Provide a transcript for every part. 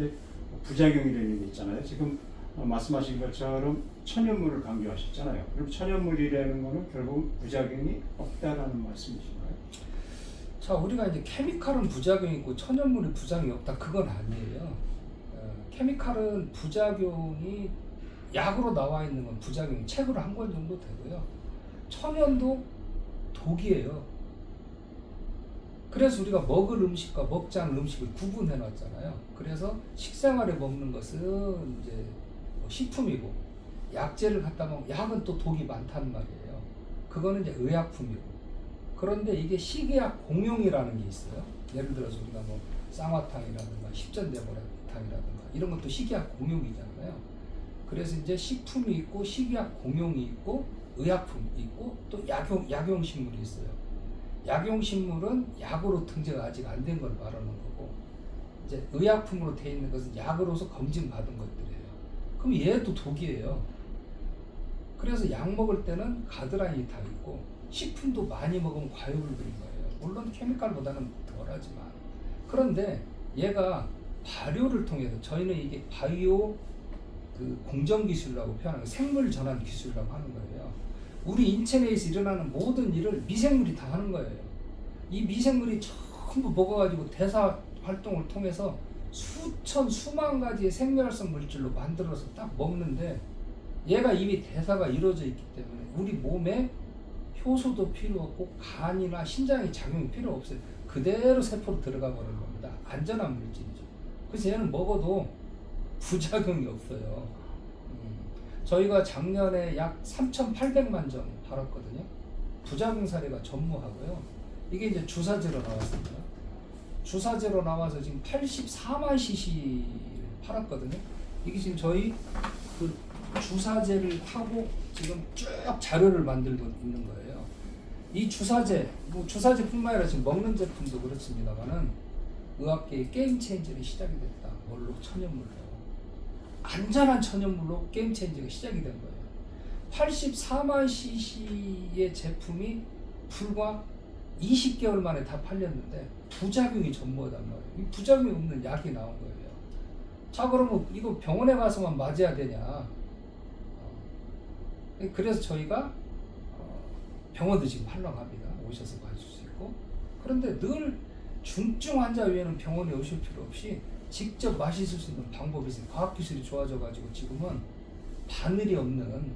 때 부작용이라는 게 있잖아요. 지금 어, 말씀하신 것처럼 천연물을 강조하셨잖아요. 그럼 천연물이라는 거는 결국 부작용이 없다라는 말씀이신가요? 자, 우리가 이제 케미칼은 부작용이 있고 천연물이 부작용이 없다. 그건 아니에요. 어, 케미칼은 부작용이 약으로 나와 있는 건 부작용이 책으로 한 권 정도 되고요. 천연도 독이에요. 그래서 우리가 먹을 음식과 먹지 않을 음식을 구분해 놨잖아요. 그래서 식생활에 먹는 것은 이제 뭐 식품이고 약재를 갖다 먹으면 약은 또 독이 많단 말이에요. 그거는 이제 의약품이고 그런데 이게 식이약 공용이라는 게 있어요. 예를 들어서 우리가 뭐 쌍화탕이라든가 십전대보라탕이라든가 이런 것도 식이약 공용이잖아요. 그래서 이제 식품이 있고 식이약 공용이 있고 의약품이 있고 또 약용 약용 식물이 있어요. 약용 식물은 약으로 등재가 아직 안 된 걸 말하는 거고 이제 의약품으로 돼 있는 것은 약으로서 검증받은 것들이에요. 그럼 얘도 독이에요. 그래서 약 먹을 때는 가드라인이 다 있고 식품도 많이 먹으면 과육을 들인 거예요. 물론 케미칼보다는 덜하지만 그런데 얘가 발효를 통해서 저희는 이게 바이오 그 공정 기술이라고 표현하는. 생물 전환 기술이라고 하는 거예요. 우리 인체 내에서 일어나는 모든 일을 미생물이 다 하는 거예요. 이 미생물이 전부 먹어가지고 대사 활동을 통해서 수천 수만 가지의 생멸성 물질로 만들어서 딱 먹는데 얘가 이미 대사가 이루어져 있기 때문에 우리 몸에 효소도 필요 없고 간이나 심장의 작용이 필요 없어요. 그대로 세포로 들어가 버리는 겁니다. 안전한 물질이죠. 그래서 얘는 먹어도 부작용이 없어요. 음, 저희가 작년에 약 3,800만 점 팔았거든요. 부작용 사례가 전무하고요. 이게 이제 주사제로 나왔습니다. 주사제로 나와서 지금 84만 cc를 팔았거든요. 이게 지금 저희 그 주사제를 하고 지금 쭉 자료를 만들고 있는 거예요. 이 주사제, 뭐 주사제뿐만 아니라 지금 먹는 제품도 그렇습니다만은 의학계의 게임 체인저이 시작이 됐다. 뭘로 천연물로. 안전한 천연물로 게임 체인저가 시작이 된 거예요. 84만 cc의 제품이 불과 20개월 만에 다 팔렸는데 부작용이 전무하단 말이에요. 이 부작용이 없는 약이 나온 거예요. 자 그러면 이거 병원에 가서만 맞아야 되냐? 어. 그래서 저희가 어, 병원도 지금 활용합니다. 오셔서 봐줄 수 있고 그런데 늘 중증 환자 외에는 병원에 오실 필요 없이 직접 마실 수 있는 방법이 있어요. 과학기술이 좋아져가지고 지금은 바늘이 없는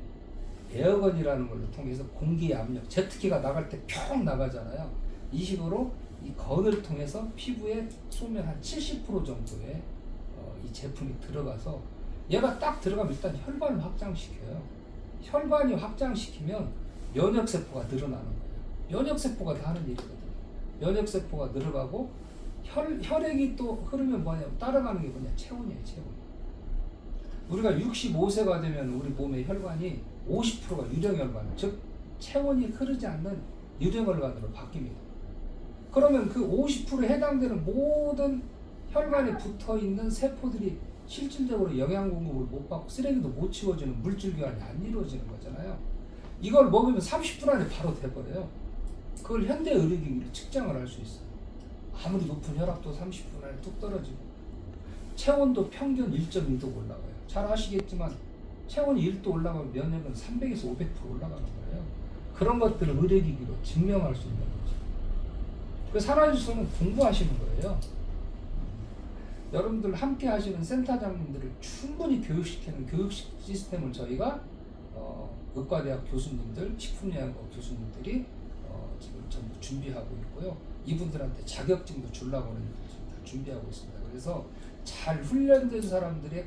에어건이라는 걸로 통해서 공기 압력, 제트기가 나갈 때 평 나가잖아요. 이 식으로 이 건을 통해서 피부에 쏘면 한 70% 정도의 어, 이 제품이 들어가서 얘가 딱 들어가면 일단 혈관을 확장시켜요. 혈관이 확장시키면 면역세포가 늘어나는 거예요. 면역세포가 다 하는 일이거든요. 면역세포가 늘어가고 혈, 혈액이 또 흐르면 뭐냐면 따라가는 게 뭐냐? 체온이에요 체온. 우리가 65세가 되면 우리 몸의 혈관이 50%가 유령혈관 즉 체온이 흐르지 않는 유령혈관으로 바뀝니다. 그러면 그 50%에 해당되는 모든 혈관에 붙어 있는 세포들이 실질적으로 영양 공급을 못 받고 쓰레기도 못 치워주는 물질 교환이 안 이루어지는 거잖아요. 이걸 먹으면 30분 안에 바로 돼버려요. 그걸 현대 의료기기로 측정을 할 수 있어요 아무리 높은 혈압도 30분 안에 뚝 떨어지고 체온도 평균 1.2도 올라가요. 잘 아시겠지만 체온이 1도 올라가면 면역은 300에서 500% 올라가는 거예요. 그런 것들을 의료기기로 증명할 수 있는 거죠. 그 살아있으면 공부하시는 거예요. 여러분들 함께 하시는 센터장님들을 충분히 교육시키는 교육 시스템을 저희가 어, 의과대학 교수님들, 식품영양과 교수님들이 어, 지금 전부 준비하고 있고요. 이분들한테 자격증도 주려고는 지금 다 준비하고 있습니다. 그래서 잘 훈련된 사람들의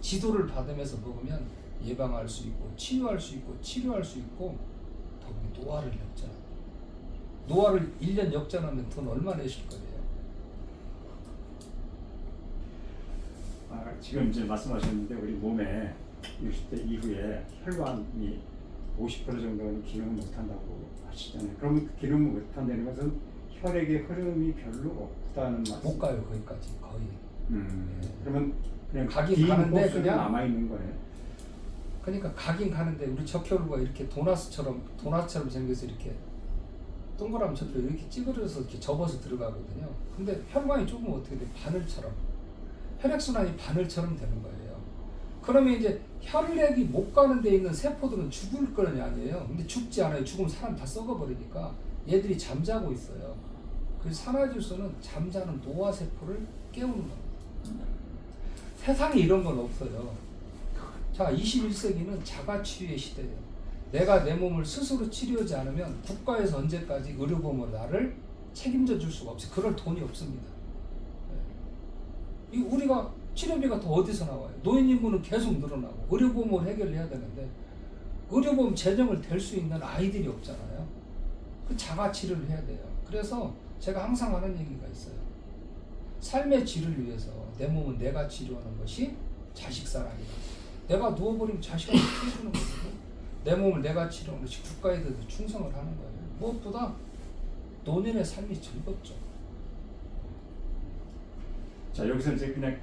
지도를 받으면서 먹으면 예방할 수 있고 치유할 수 있고 치료할 수 있고 더욱이 노화를 역전합니다. 노화를 1년 역전하면 돈 얼마 내실 거예요? 아, 지금 이제 말씀하셨는데 우리 몸에 60대 이후에 혈관이 50% 정도는 기능을 못한다고 하시잖아요. 그러면 그 기능을 못한다는 것은 혈액의 흐름이 별로 없다는 말씀. 못 가요 거기까지 거의. 음, 그러면 그냥 가긴 긴 가는데 그냥- 남아 있는 거예요. 그러니까 가긴 가는데 우리 적혈구가 이렇게 도나스처럼 도나처럼 생겨서 이렇게 동그라미 접혀 이렇게 찌그러져서 이렇게 접어서 들어가거든요. 근데 혈관이 조금 어떻게 돼 바늘처럼 혈액 순환이 바늘처럼 되는 거예요. 그러면 이제 혈액이 못 가는 데 있는 세포들은 죽을 거는 아니에요. 근데 죽지 않아요. 죽으면 사람 다 썩어버리니까 얘들이 잠자고 있어요. 그래서 산화질소는 잠자는 노화 세포를 깨우는 겁니다. 세상에 이런 건 없어요. 자, 21세기는 자가치유의 시대예요. 내가 내 몸을 스스로 치료하지 않으면 국가에서 언제까지 의료보험으로 나를 책임져 줄 수가 없어요. 그럴 돈이 없습니다. 네. 이 우리가 치료비가 더 어디서 나와요? 노인 인구는 계속 늘어나고 의료보험으로 해결해야 되는데 의료보험 재정을 댈 수 있는 아이들이 없잖아요. 그 자가치료를 해야 돼요. 그래서 제가 항상 하는 얘기가 있어요. 삶의 질을 위해서 내 몸은 내가 치료하는 것이 자식 사랑이다. 내가 누워버리면 자식한테 치주는 것이고 내 몸을 내가 치료하는 것이 국가에 대해서 충성을 하는 거예요. 무엇보다 노년의 삶이 즐겁죠. 자 여기서 이제 그냥